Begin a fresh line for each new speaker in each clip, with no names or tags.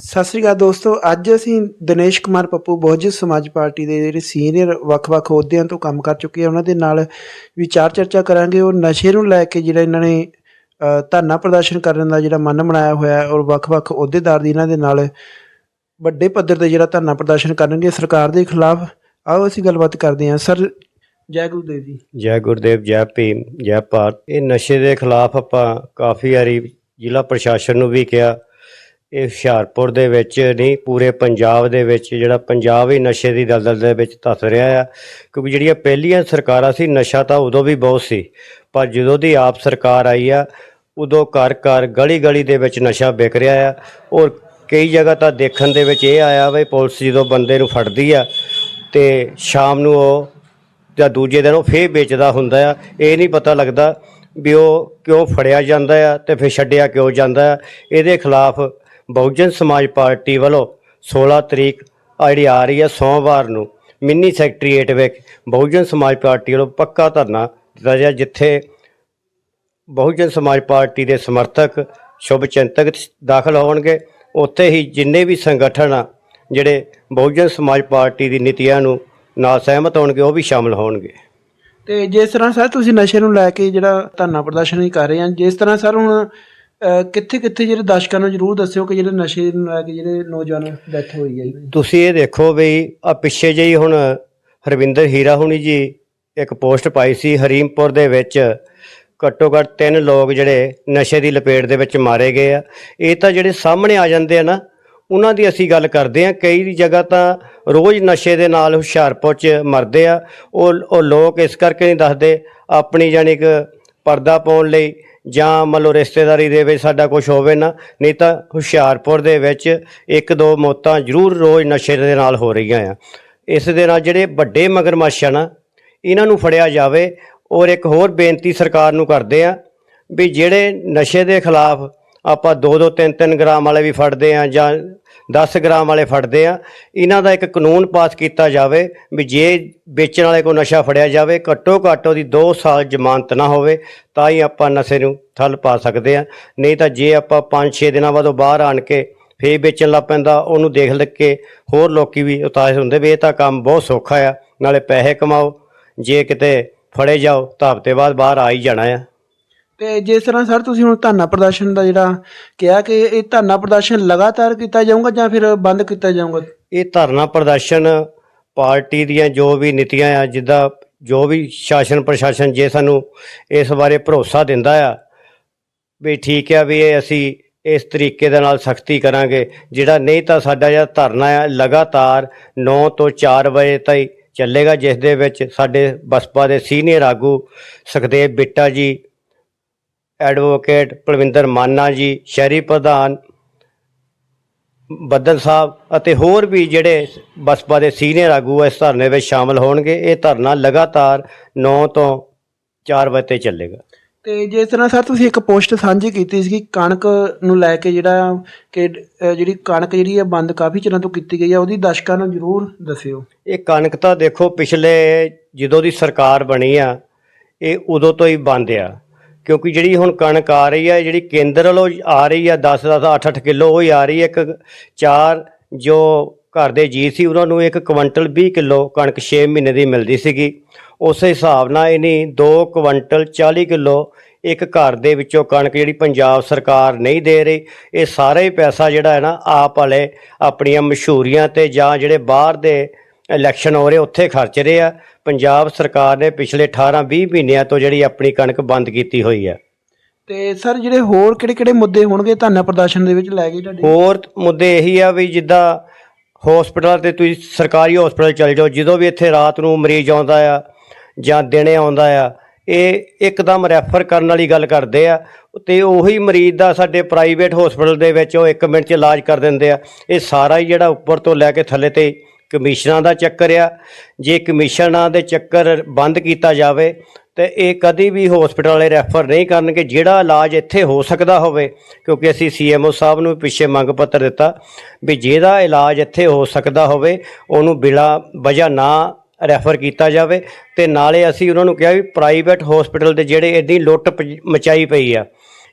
ਸਤਿ ਸ੍ਰੀ ਅਕਾਲ ਦੋਸਤੋ ਅੱਜ ਅਸੀਂ ਦਿਨੇਸ਼ ਕੁਮਾਰ ਪੱਪੂ ਬਹੁਜਨ ਸਮਾਜ ਪਾਰਟੀ ਦੇ ਜਿਹੜੇ ਸੀਨੀਅਰ ਵੱਖ-ਵੱਖ ਅਹੁਦਿਆਂ ਤੋਂ ਕੰਮ ਕਰ ਚੁੱਕੇ ਆ ਉਹਨਾਂ ਦੇ ਨਾਲ ਵਿਚਾਰ ਚਰਚਾ ਕਰਾਂਗੇ। ਉਹ ਨਸ਼ੇ ਨੂੰ ਲੈ ਕੇ ਜਿਹੜਾ ਇਹਨਾਂ ਨੇ ਅ, ਧਰਨਾ ਪ੍ਰਦਰਸ਼ਨ ਕਰਨ ਦਾ ਜਿਹੜਾ ਮਨ ਬਣਾਇਆ ਹੋਇਆ ਔਰ ਵੱਖ-ਵੱਖ ਅਹੁਦੇਦਾਰ ਦੀ ਇਹਨਾਂ ਦੇ ਨਾਲ ਵੱਡੇ ਪੱਧਰ ਤੇ ਜਿਹੜਾ ਧਰਨਾ ਪ੍ਰਦਰਸ਼ਨ ਕਰਨਗੇ ਸਰਕਾਰ ਦੇ ਖਿਲਾਫ। ਆਓ ਅਸੀਂ ਗੱਲਬਾਤ ਕਰਦੇ ਹਾਂ। ਸਰ ਜੈ ਗੁਰਦੇਵ ਜੀ।
ਜੈ ਗੁਰਦੇਵ ਜੈ ਭੀਮ ਜੈ ਭਾਰਤ। ਇਹ ਨਸ਼ੇ ਦੇ ਖਿਲਾਫ ਆਪਾਂ ਕਾਫੀ ਵਾਰੀ ਜ਼ਿਲ੍ਹਾ ਪ੍ਰਸ਼ਾਸਨ ਨੂੰ ਵੀ ਕਿਹਾ ਇਹ ਹੁਸ਼ਿਆਰਪੁਰ ਦੇ ਵਿੱਚ ਨਹੀਂ, ਪੂਰੇ ਪੰਜਾਬ ਦੇ ਵਿੱਚ ਜਿਹੜਾ ਪੰਜਾਬ ਹੀ ਨਸ਼ੇ ਦੀ ਦਲਦਲ ਦੇ ਵਿੱਚ ਧੱਸ ਰਿਹਾ ਆ। ਕਿਉਂਕਿ ਜਿਹੜੀਆਂ ਪਹਿਲੀਆਂ ਸਰਕਾਰਾਂ ਸੀ, ਨਸ਼ਾ ਤਾਂ ਉਦੋਂ ਵੀ ਬਹੁਤ ਸੀ, ਪਰ ਜਦੋਂ ਦੀ ਆਪ ਸਰਕਾਰ ਆਈ ਆ, ਉਦੋਂ ਘਰ ਘਰ ਗਲੀ ਗਲੀ ਦੇ ਵਿੱਚ ਨਸ਼ਾ ਵਿਕ ਰਿਹਾ ਆ। ਔਰ ਕਈ ਜਗ੍ਹਾ ਤਾਂ ਦੇਖਣ ਦੇ ਵਿੱਚ ਇਹ ਆਇਆ ਵੀ ਪੁਲਿਸ ਜਦੋਂ ਬੰਦੇ ਨੂੰ ਫੜਦੀ ਆ ਤੇ ਸ਼ਾਮ ਨੂੰ ਉਹ ਜਾਂ ਦੂਜੇ ਦਿਨ ਉਹ ਫੇਰ ਵੇਚਦਾ ਹੁੰਦਾ ਆ। ਇਹ ਨਹੀਂ ਪਤਾ ਲੱਗਦਾ ਵੀ ਉਹ ਕਿਉਂ ਫੜਿਆ ਜਾਂਦਾ ਆ ਤੇ ਫਿਰ ਛੱਡਿਆ ਕਿਉਂ ਜਾਂਦਾ ਆ। ਇਹਦੇ ਖਿਲਾਫ ਬਹੁਜਨ ਸਮਾਜ ਪਾਰਟੀ ਵੱਲੋਂ 16 ਤਰੀਕ ਆ ਜਿਹੜੀ ਆ ਰਹੀ ਹੈ ਸੋਮਵਾਰ ਨੂੰ। ਮਿੰਨੀ ਸੈਕਟਰੀਏਟ ਵਿੱਚ ਬਹੁਜਨ ਸਮਾਜ ਪਾਰਟੀ ਵੱਲੋਂ ਪੱਕਾ ਧਰਨਾ ਦਿੱਤਾ ਗਿਆ, ਜਿੱਥੇ ਬਹੁਜਨ ਸਮਾਜ ਪਾਰਟੀ ਦੇ ਸਮਰਥਕ ਸ਼ੁਭ ਚਿੰਤਕ ਦਾਖਲ ਹੋਣਗੇ। ਉੱਥੇ ਹੀ ਜਿੰਨੇ ਵੀ ਸੰਗਠਨ ਆ, ਜਿਹੜੇ ਬਹੁਜਨ ਸਮਾਜ ਪਾਰਟੀ ਦੀ ਨੀਤੀਆਂ ਨੂੰ ਨਾਲ ਸਹਿਮਤ ਹੋਣਗੇ, ਉਹ ਵੀ ਸ਼ਾਮਲ ਹੋਣਗੇ।
ਤੇ ਜਿਸ ਤਰ੍ਹਾਂ ਸਰ ਤੁਸੀਂ ਨਸ਼ੇ ਨੂੰ ਲੈ ਕੇ ਜਿਹੜਾ ਧਰਨਾ ਪ੍ਰਦਰਸ਼ਨ ਕਰ ਰਹੇ ਆ, ਜਿਸ ਤਰ੍ਹਾਂ ਸਰ ਹੁਣ ਕਿੱਥੇ ਕਿੱਥੇ ਜਿਹੜੇ ਦਰਸ਼ਕਾਂ ਨੂੰ ਜਰੂਰ ਦੱਸਿਓ ਕਿ ਜਿਹੜੇ ਨਸ਼ੇ ਨੂੰ ਲੈ ਕੇ ਜਿਹੜੇ ਨੌਜਵਾਨ ਡੈਥ ਹੋਈ ਹੈ
ਤੁਸੀਂ ਇਹ ਦੇਖੋ ਵੀ ਆ ਪਿੱਛੇ ਜਿਹੀ ਹੁਣ ਹਰਵਿੰਦਰ ਹੀਰਾ ਹੁਣੀ ਜੀ ਇੱਕ ਪੋਸਟ ਪਾਈ ਸੀ, ਹਰੀਮਪੁਰ ਦੇ ਵਿੱਚ ਘੱਟੋ ਘੱਟ ਤਿੰਨ ਲੋਕ ਜਿਹੜੇ ਨਸ਼ੇ ਦੀ ਲਪੇਟ ਦੇ ਵਿੱਚ ਮਾਰੇ ਗਏ ਆ। ਇਹ ਤਾਂ ਜਿਹੜੇ ਸਾਹਮਣੇ ਆ ਜਾਂਦੇ ਆ ਨਾ, ਉਹਨਾਂ ਦੀ ਅਸੀਂ ਗੱਲ ਕਰਦੇ ਆ। ਕਈ ਜਗ੍ਹਾ ਤਾਂ ਰੋਜ਼ ਨਸ਼ੇ ਦੇ ਨਾਲ ਹੁਸ਼ਿਆਰਪੁਰ 'ਚ ਮਰਦੇ ਆ। ਉਹ ਉਹ ਲੋਕ ਇਸ ਕਰਕੇ ਨਹੀਂ ਦੱਸਦੇ, ਆਪਣੀ ਜਾਨੀ ਕਿ ਪਰਦਾ ਪਾਉਣ ਲਈ ਜਾਂ ਮੰਨ ਲਓ ਰਿਸ਼ਤੇਦਾਰੀ ਦੇ ਵਿੱਚ ਸਾਡਾ ਕੁਝ ਹੋਵੇ ਨਾ, ਨਹੀਂ ਤਾਂ ਹੁਸ਼ਿਆਰਪੁਰ ਦੇ ਵਿੱਚ ਇੱਕ ਦੋ ਮੌਤਾਂ ਜ਼ਰੂਰ ਰੋਜ਼ ਨਸ਼ੇ ਦੇ ਨਾਲ ਹੋ ਰਹੀਆਂ ਆ। ਇਸ ਦੇ ਨਾਲ ਜਿਹੜੇ ਵੱਡੇ ਮਗਰਮੱਛ ਆ ਨਾ, ਇਹਨਾਂ ਨੂੰ ਫੜਿਆ ਜਾਵੇ ਔਰ ਇੱਕ ਹੋਰ ਬੇਨਤੀ ਸਰਕਾਰ ਨੂੰ ਕਰਦੇ ਆ ਵੀ ਜਿਹੜੇ ਨਸ਼ੇ ਦੇ ਖਿਲਾਫ ਆਪਾਂ 2-2 3-3 ਗ੍ਰਾਮ ਵਾਲੇ ਵੀ ਫੜਦੇ ਆ ਜਾਂ 10 ਗ੍ਰਾਮ ਵਾਲੇ ਫੜਦੇ ਆ ਇਹਨਾਂ ਦਾ ਇੱਕ ਕਾਨੂੰਨ ਪਾਸ ਕੀਤਾ ਜਾਵੇ ਵੀ ਜੇ ਵੇਚਣ ਵਾਲੇ ਕੋ ਨਸ਼ਾ ਫੜਿਆ ਜਾਵੇ, ਘੱਟੋ ਘੱਟ ਉਹਦੀ 2 ਸਾਲ ਜ਼ਮਾਨਤ ਨਾ ਹੋਵੇ, ਤਾਂ ਹੀ ਆਪਾਂ ਨਸ਼ੇ ਨੂੰ ਠੱਲ ਪਾ ਸਕਦੇ ਆ ਨਹੀਂ ਤਾਂ ਜੇ ਆਪਾਂ 5-6 ਦਿਨਾਂ ਬਾਅਦ ਉਹ ਬਾਹਰ ਆਣ ਕੇ ਫੇਰ ਵੇਚਣ ਲੱਗ ਪੈਂਦਾ, ਉਹਨੂੰ ਦੇਖ ਲਿਖ ਕੇ ਹੋਰ ਲੋਕੀ ਵੀ ਉਤਾਸ ਹੁੰਦੇ ਵੀ ਇਹ ਤਾਂ ਕੰਮ ਬਹੁਤ ਸੌਖਾ ਆ, ਨਾਲੇ ਪੈਸੇ ਕਮਾਓ, ਜੇ ਕਿਤੇ ਫੜੇ ਜਾਓ ਤਾਂ ਹਫ਼ਤੇ ਬਾਅਦ ਬਾਹਰ ਆ ਹੀ ਜਾਣਾ ਆ।
ਤੇ ਜਿਸ ਤਰ੍ਹਾਂ ਸਰ ਤੁਸੀਂ ਹੁਣ ਧਰਨਾ ਪ੍ਰਦਰਸ਼ਨ ਦਾ ਜਿਹੜਾ ਕਿਹਾ ਕਿ ਇਹ ਧਰਨਾ ਪ੍ਰਦਰਸ਼ਨ ਲਗਾਤਾਰ ਕੀਤਾ ਜਾਊਗਾ ਜਾਂ ਫਿਰ ਬੰਦ ਕੀਤਾ ਜਾਊਗਾ?
ਇਹ ਧਰਨਾ ਪ੍ਰਦਰਸ਼ਨ ਪਾਰਟੀ ਦੀਆਂ ਜੋ ਵੀ ਨੀਤੀਆਂ ਆ, ਜਿੱਦਾਂ ਜੋ ਵੀ ਸ਼ਾਸਨ ਪ੍ਰਸ਼ਾਸਨ ਜੇ ਸਾਨੂੰ ਇਸ ਬਾਰੇ ਭਰੋਸਾ ਦਿੰਦਾ ਆ ਵੀ ਠੀਕ ਆ ਵੀ ਇਹ ਅਸੀਂ ਇਸ ਤਰੀਕੇ ਦੇ ਨਾਲ ਸਖਤੀ ਕਰਾਂਗੇ, ਜਿਹੜਾ ਨਹੀਂ ਤਾਂ ਸਾਡਾ ਜਿਹੜਾ ਧਰਨਾ ਆ ਲਗਾਤਾਰ 9 ਤੋਂ 4 ਵਜੇ ਤਾਈਂ ਚੱਲੇਗਾ, ਜਿਸ ਦੇ ਵਿੱਚ ਸਾਡੇ ਬਸਪਾ ਦੇ ਸੀਨੀਅਰ ਆਗੂ ਸੁਖਦੇਵ ਬਿੱਟਾ ਜੀ ਐਡਵੋਕੇਟ ਪਲਵਿੰਦਰ ਮਾਨਾ ਜੀ ਸ਼ਹਿਰੀ ਪ੍ਰਧਾਨ ਬੱਦਲ ਸਾਹਿਬ ਅਤੇ ਹੋਰ ਵੀ ਜਿਹੜੇ ਬਸਪਾ ਦੇ ਸੀਨੀਅਰ ਆਗੂ ਇਸ ਧਰਨੇ ਵਿੱਚ ਸ਼ਾਮਲ ਹੋਣਗੇ ਇਹ ਧਰਨਾ ਲਗਾਤਾਰ 9 ਤੋਂ 4 ਵਜੇ ਤੱਕ ਚੱਲੇਗਾ।
ਤੇ ਜਿਸ ਤਰ੍ਹਾਂ ਸਰ ਤੁਸੀਂ ਇੱਕ ਪੋਸਟ ਸਾਂਝੀ ਕੀਤੀ ਸੀ ਕਿ ਕਣਕ ਨੂੰ ਲੈ ਕੇ ਜਿਹੜਾ ਕਿ ਜਿਹੜੀ ਕਣਕ ਜਿਹੜੀ ਹੈ ਬੰਦ ਕਾਫੀ ਚਿਰਾਂ ਤੋਂ ਕੀਤੀ ਗਈ ਹੈ ਉਹਦੀ ਦਰਸ਼ਕਾਂ ਨੂੰ ਜਰੂਰ ਦੱਸਿਓ।
ਇਹ ਕਣਕ ਤਾਂ ਦੇਖੋ ਪਿਛਲੇ ਜਦੋਂ ਦੀ ਸਰਕਾਰ ਬਣੀ ਆ ਇਹ ਉਦੋਂ ਤੋਂ ਹੀ ਬੰਦ ਆ। ਕਿਉਂਕਿ ਜਿਹੜੀ ਹੁਣ ਕਣਕ ਆ ਰਹੀ ਹੈ ਜਿਹੜੀ ਕੇਂਦਰ ਵੱਲੋਂ ਆ ਰਹੀ ਆ 10 10 8 8 ਕਿਲੋ, ਉਹ ਹੀ ਆ ਰਹੀ ਹੈ ਇੱਕ ਚਾਰ ਜੋ ਘਰ ਦੇ ਜੀ ਸੀ, ਉਹਨਾਂ ਨੂੰ ਇੱਕ ਕੁਇੰਟਲ 20 ਕਿਲੋ ਕਣਕ 6 ਮਹੀਨੇ ਦੀ ਮਿਲਦੀ ਸੀਗੀ। ਉਸੇ ਹਿਸਾਬ ਨਾਲ ਇਹਨੀ 2 ਕੁਇੰਟਲ 40 ਕਿਲੋ ਇੱਕ ਘਰ ਦੇ ਵਿੱਚੋਂ ਕਣਕ ਜਿਹੜੀ ਪੰਜਾਬ ਸਰਕਾਰ ਨਹੀਂ ਦੇ ਰਹੀ, ਇਹ ਸਾਰਾ ਹੀ ਪੈਸਾ ਜਿਹੜਾ ਹੈ ਨਾ, ਆਪ ਵਾਲੇ ਆਪਣੀਆਂ ਮਸ਼ਹੂਰੀਆਂ ਤੇ ਜਾਂ ਜਿਹੜੇ ਬਾਹਰ ਦੇ ਇਲੈਕਸ਼ਨ ਹੋ ਰਹੇ ਉੱਥੇ ਖਰਚ ਰਹੇ ਆ। ਪੰਜਾਬ ਸਰਕਾਰ ਨੇ ਪਿਛਲੇ 18 20 ਮਹੀਨਿਆਂ ਤੋਂ ਜਿਹੜੀ ਆਪਣੀ ਕਣਕ ਬੰਦ ਕੀਤੀ ਹੋਈ ਆ।
ਤੇ ਸਰ ਜਿਹੜੇ ਹੋਰ ਕਿਹੜੇ ਕਿਹੜੇ ਮੁੱਦੇ ਹੋਣਗੇ ਧਰਨਾ ਪ੍ਰਦਰਸ਼ਨ ਦੇ ਵਿੱਚ ਲੈ ਕੇ ਤੁਹਾਡੇ?
ਹੋਰ ਮੁੱਦੇ ਇਹੀ ਆ ਵੀ ਜਿੱਦਾਂ ਹਸਪੀਟਲ ਤੇ ਤੁਸੀਂ ਸਰਕਾਰੀ ਹਸਪੀਟਲ ਚਲ ਜਾਓ ਜਦੋਂ ਵੀ ਇੱਥੇ ਰਾਤ ਨੂੰ ਮਰੀਜ਼ ਆਉਂਦਾ ਆ ਜਾਂ ਦਿਨੇ ਆਉਂਦਾ ਆ ਇਹ ਇੱਕਦਮ ਰੈਫਰ ਕਰਨ ਵਾਲੀ ਗੱਲ ਕਰਦੇ ਆ। ਤੇ ਉਹੀ ਮਰੀਜ਼ ਦਾ ਸਾਡੇ ਪ੍ਰਾਈਵੇਟ ਹਸਪੀਟਲ ਦੇ ਵਿੱਚ ਉਹ 1 ਮਿੰਟ 'ਚ ਇਲਾਜ ਕਰ ਦਿੰਦੇ ਆ। ਇਹ ਸਾਰਾ ਹੀ ਜਿਹੜਾ ਉੱਪਰ ਤੋਂ ਲੈ ਕੇ ਥੱਲੇ ਤੇ ਕਮਿਸ਼ਨਾਂ ਦਾ ਚੱਕਰ ਆ। ਜੇ ਕਮਿਸ਼ਨਾਂ ਦੇ ਚੱਕਰ ਬੰਦ ਕੀਤਾ ਜਾਵੇ, ਤੇ ਇਹ ਕਦੀ ਵੀ ਹਸਪੀਟਲ ਵਾਲੇ ਰੈਫਰ ਨਹੀਂ ਕਰਨਗੇ, ਜਿਹੜਾ ਇਲਾਜ ਇੱਥੇ ਹੋ ਸਕਦਾ ਹੋਵੇ, ਕਿਉਂਕਿ ਅਸੀਂ ਸੀਐਮਓ ਸਾਹਿਬ ਨੂੰ ਪਿੱਛੇ ਮੰਗ ਪੱਤਰ ਦਿੱਤਾ ਵੀ ਜਿਹਦਾ ਇਲਾਜ ਇੱਥੇ ਹੋ ਸਕਦਾ ਹੋਵੇ, ਉਹਨੂੰ ਬਿਲਾ ਵਜ੍ਹਾ ਨਾ ਰੈਫਰ ਕੀਤਾ ਜਾਵੇ। ਤੇ ਨਾਲੇ ਅਸੀਂ ਉਹਨਾਂ ਨੂੰ ਕਿਹਾ ਵੀ ਪ੍ਰਾਈਵੇਟ ਹਸਪੀਟਲ ਦੇ ਜਿਹੜੇ ਇੰਨੀ ਲੁੱਟ ਪ- ਮਚਾਈ ਪਈ ਆ,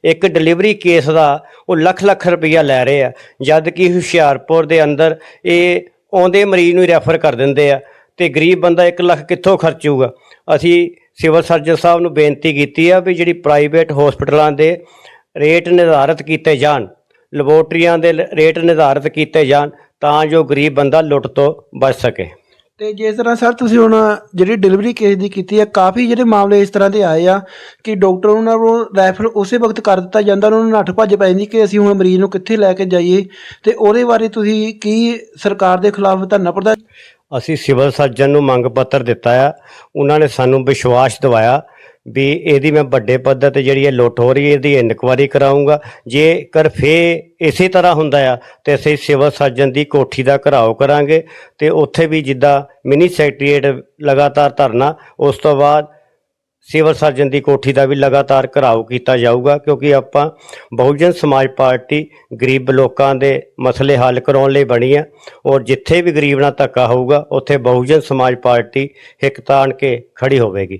ਇੱਕ ਡਿਲੀਵਰੀ ਕੇਸ ਦਾ ਉਹ ਲੱਖ ਲੱਖ ਰੁਪਈਆ ਲੈ ਰਹੇ ਆ। ਜਦ ਕਿ ਹੁਸ਼ਿਆਰਪੁਰ ਦੇ ਅੰਦਰ ਇਹ ਆਉਂਦੇ ਮਰੀਜ਼ ਨੂੰ ਰੈਫਰ ਕਰ ਦਿੰਦੇ ਆ ਤੇ ਗਰੀਬ ਬੰਦਾ 1 ਲੱਖ ਕਿੱਥੋਂ ਖਰਚੂਗਾ? ਅਸੀਂ ਸਿਵਲ ਸਰਜਨ ਸਾਹਿਬ ਨੂੰ ਬੇਨਤੀ ਕੀਤੀ ਆ ਵੀ ਜਿਹੜੀ ਪ੍ਰਾਈਵੇਟ ਹਸਪਤਾਲਾਂ ਦੇ ਰੇਟ ਨਿਰਧਾਰਤ ਕੀਤੇ ਜਾਣ, ਲੈਬੋਰਟਰੀਆਂ ਦੇ ਰੇਟ ਨਿਰਧਾਰਤ ਕੀਤੇ ਜਾਣ ਤਾਂ ਜੋ ਗਰੀਬ ਬੰਦਾ ਲੁੱਟ ਤੋਂ ਬਚ ਸਕੇ।
ਤੇ ਜਿਸ ਤਰ੍ਹਾਂ ਸਰ ਤੁਸੀਂ ਹੁਣ ਜਿਹੜੀ ਡਿਲੀਵਰੀ ਕੇਸ ਦੀ ਕੀਤੀ ਹੈ, ਕਾਫੀ ਜਿਹੜੇ ਮਾਮਲੇ ਇਸ ਤਰ੍ਹਾਂ ਦੇ ਆਏ ਆ ਕਿ ਡਾਕਟਰ ਉਹਨਾਂ ਨੂੰ ਰੈਫਰ ਉਸੇ ਵਕਤ ਕਰ ਦਿੱਤਾ ਜਾਂਦਾ, ਉਹਨਾਂ ਨੂੰ ਨੱਠ ਭੱਜ ਪੈ ਜਾਂਦੀ ਕਿ ਅਸੀਂ ਹੁਣ ਮਰੀਜ਼ ਨੂੰ ਕਿੱਥੇ ਲੈ ਕੇ ਜਾਈਏ ਤੇ ਉਹਦੇ ਬਾਰੇ ਤੁਸੀਂ ਕੀ ਸਰਕਾਰ ਦੇ ਖਿਲਾਫ ਧਰਨਾ ਪ੍ਰਦਰਸ਼ਨ
ਅਸੀਂ ਸਿਵਲ ਸਰਜਨ ਨੂੰ ਮੰਗ ਪੱਤਰ ਦਿੱਤਾ ਆ, ਉਹਨਾਂ ਨੇ ਸਾਨੂੰ ਵਿਸ਼ਵਾਸ ਦਿਵਾਇਆ ਵੀ ਇਹਦੀ ਮੈਂ ਵੱਡੇ ਪੱਧਰ ਤੇ ਜਿਹੜੀ ਇਹ ਲੁੱਟ ਹੋ ਰਹੀ ਹੈ, ਇਹਦੀ ਇਨਕੁਆਇਰੀ ਕਰਾਉਂਗਾ ਜੇਕਰ ਫੇ ਇਸੇ ਤਰ੍ਹਾਂ ਹੁੰਦਾ ਆ, ਤੇ ਅਸੀਂ ਸਿਵਲ ਸਰਜਨ ਦੀ ਕੋਠੀ ਦਾ ਘਰਾਓ ਕਰਾਂਗੇ, ਤੇ ਉੱਥੇ ਵੀ ਜਿੱਦਾਂ ਮਿਨੀ ਸੈਕਟਰੀਏਟ ਲਗਾਤਾਰ ਧਰਨਾ, ਉਸ ਤੋਂ ਬਾਅਦ ਸਿਵਲ ਸਰਜਨ ਦੀ ਕੋਠੀ ਦਾ ਵੀ ਲਗਾਤਾਰ ਘਰਾਓ ਕੀਤਾ ਜਾਊਗਾ, ਕਿਉਂਕਿ ਆਪਾਂ ਬਹੁਜਨ ਸਮਾਜ ਪਾਰਟੀ ਗਰੀਬ ਲੋਕਾਂ ਦੇ ਮਸਲੇ ਹੱਲ ਕਰਾਉਣ ਲਈ ਬਣੀ ਆ, ਔਰ ਜਿੱਥੇ ਵੀ ਗਰੀਬ ਨਾਲ ਧੱਕਾ ਹੋਊਗਾ, ਉੱਥੇ ਬਹੁਜਨ ਸਮਾਜ ਪਾਰਟੀ ਹਿੱਕ ਤਾਣ ਕੇ ਖੜੀ ਹੋਵੇਗੀ।